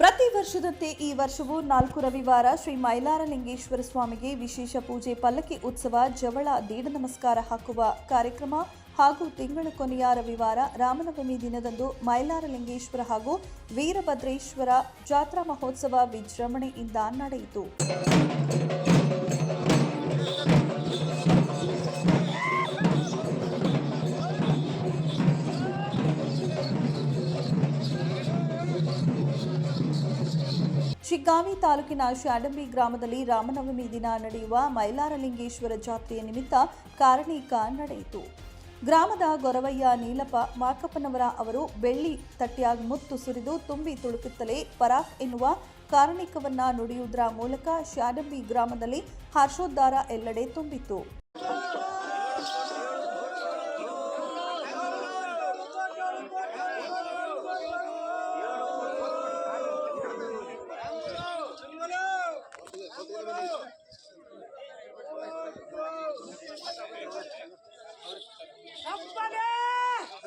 ಪ್ರತಿ ವರ್ಷದಂತೆ ಈ ವರ್ಷವೂ ನಾಲ್ಕು ರವಿವಾರ ಶ್ರೀ ಮೈಲಾರಲಿಂಗೇಶ್ವರ ಸ್ವಾಮಿಗೆ ವಿಶೇಷ ಪೂಜೆ ಪಲ್ಲಕ್ಕಿ ಉತ್ಸವ, ಜವಳ, ದೇಡ ನಮಸ್ಕಾರ ಹಾಕುವ ಕಾರ್ಯಕ್ರಮ ಹಾಗೂ ತಿಂಗಳ ಕೊನೆಯ ರವಿವಾರ ರಾಮನವಮಿ ದಿನದಂದು ಮೈಲಾರಲಿಂಗೇಶ್ವರ ಹಾಗೂ ವೀರಭದ್ರೇಶ್ವರ ಜಾತ್ರಾ ಮಹೋತ್ಸವ ವಿಜೃಂಭಣೆಯಿಂದ ನಡೆಯಿತು. ಶಿಗ್ಗಾವಿ ತಾಲೂಕಿನ ಶಾಡಂಬಿ ಗ್ರಾಮದಲ್ಲಿ ರಾಮನವಮಿ ದಿನ ನಡೆಯುವ ಮೈಲಾರಲಿಂಗೇಶ್ವರ ಜಾತ್ರೆಯ ನಿಮಿತ್ತ ಕಾರಣೀಕ ನಡೆಯಿತು. ಗ್ರಾಮದ ಗೊರವಯ್ಯ ನೀಲಪ್ಪ ಮಾಕಪ್ಪನವರ ಅವರು ಬೆಳ್ಳಿ ತಟ್ಟೆಯಾಗಿ ಮುತ್ತು ಸುರಿದು ತುಂಬಿ ತುಳುಕುತ್ತಲೇ ಪರಾಕ್ ಎನ್ನುವ ಕಾರಣಿಕವನ್ನ ನುಡಿಯುವುದರ ಮೂಲಕ ಶಾಡಂಬಿ ಗ್ರಾಮದಲ್ಲಿ ಹರ್ಷೋದ್ಧಾರ ಎಲ್ಲೆಡೆ ತುಂಬಿತ್ತು.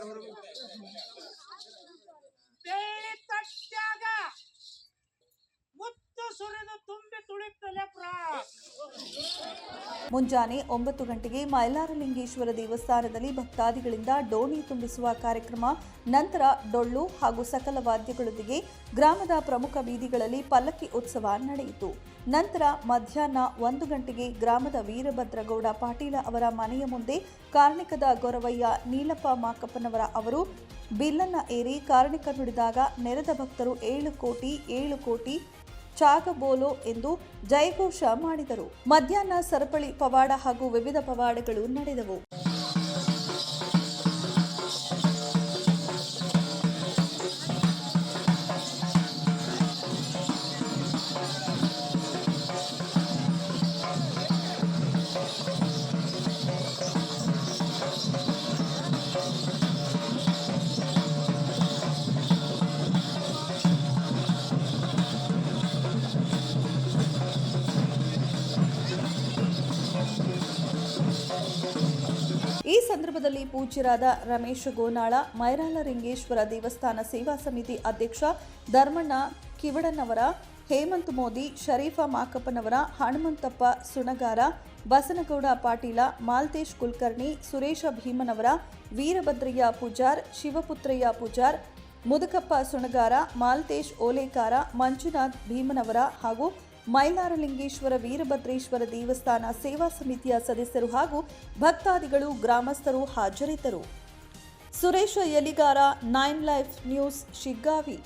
Pero, pero, pero, ಮುಂಜಾನೆ ಒಂಬತ್ತು ಗಂಟೆಗೆ ಮೈಲಾರಲಿಂಗೇಶ್ವರ ದೇವಸ್ಥಾನದಲ್ಲಿ ಭಕ್ತಾದಿಗಳಿಂದ ಡೋಣಿ ತುಂಬಿಸುವ ಕಾರ್ಯಕ್ರಮ, ನಂತರ ಡೊಳ್ಳು ಹಾಗೂ ಸಕಲ ವಾದ್ಯಗಳೊಂದಿಗೆ ಗ್ರಾಮದ ಪ್ರಮುಖ ಬೀದಿಗಳಲ್ಲಿ ಪಲ್ಲಕ್ಕಿ ಉತ್ಸವ ನಡೆಯಿತು. ನಂತರ ಮಧ್ಯಾಹ್ನ ಒಂದು ಗಂಟೆಗೆ ಗ್ರಾಮದ ವೀರಭದ್ರಗೌಡ ಪಾಟೀಲ ಅವರ ಮನೆಯ ಮುಂದೆ ಕಾರ್ಣಿಕದ ಗೊರವಯ್ಯ ನೀಲಪ್ಪ ಮಾಕಪ್ಪನವರ ಅವರು ಬಿಲ್ಲನ್ನ ಏರಿ ಕಾರ್ಣಿಕ ನುಡಿದಾಗ ನೆರೆದ ಭಕ್ತರು ಏಳು ಕೋಟಿ ಏಳು ಕೋಟಿ ಚಾಗಬೋಲೋ ಎಂದು ಜಯಘೋಷ ಮಾಡಿದರು. ಮಧ್ಯಾಹ್ನ ಸರಪಳಿ ಪವಾಡ ಹಾಗೂ ವಿವಿಧ ಪವಾಡಗಳು ನಡೆದವು. ಈ ಸಂದರ್ಭದಲ್ಲಿ ಪೂಜ್ಯರಾದ ರಮೇಶ್ ಗೋನಾಳ ಮೈರಾಲಲಿಂಗೇಶ್ವರ ದೇವಸ್ಥಾನ ಸೇವಾ ಸಮಿತಿ ಅಧ್ಯಕ್ಷ ಧರ್ಮಣ್ಣ ಕಿವಡನವರ, ಹೇಮಂತ್ ಮೋದಿ, ಶರೀಫಾ ಮಾಕಪ್ಪನವರ, ಹನುಮಂತಪ್ಪ ಸುಣಗಾರ, ಬಸನಗೌಡ ಪಾಟೀಲ, ಮಾಲ್ತೇಶ್ ಕುಲಕರ್ಣಿ, ಸುರೇಶ ಭೀಮನವರ, ವೀರಭದ್ರಯ್ಯ ಪೂಜಾರ್, ಶಿವಪುತ್ರಯ್ಯ ಪೂಜಾರ್, ಮುದುಕಪ್ಪ ಸುಣಗಾರ, ಮಾಲ್ತೇಶ್ ಓಲೇಕಾರ, ಮಂಜುನಾಥ್ ಭೀಮನವರ ಹಾಗೂ ಮೈಲಾರಲಿಂಗೇಶ್ವರ ವೀರಭದ್ರೇಶ್ವರ ದೇವಸ್ಥಾನ ಸೇವಾ ಸಮಿತಿಯ ಸದಸ್ಯರು ಹಾಗೂ ಭಕ್ತಾದಿಗಳು ಗ್ರಾಮಸ್ಥರು ಹಾಜರಿದ್ದರು. Suresh Yaligar, nine life news, Shiggavi.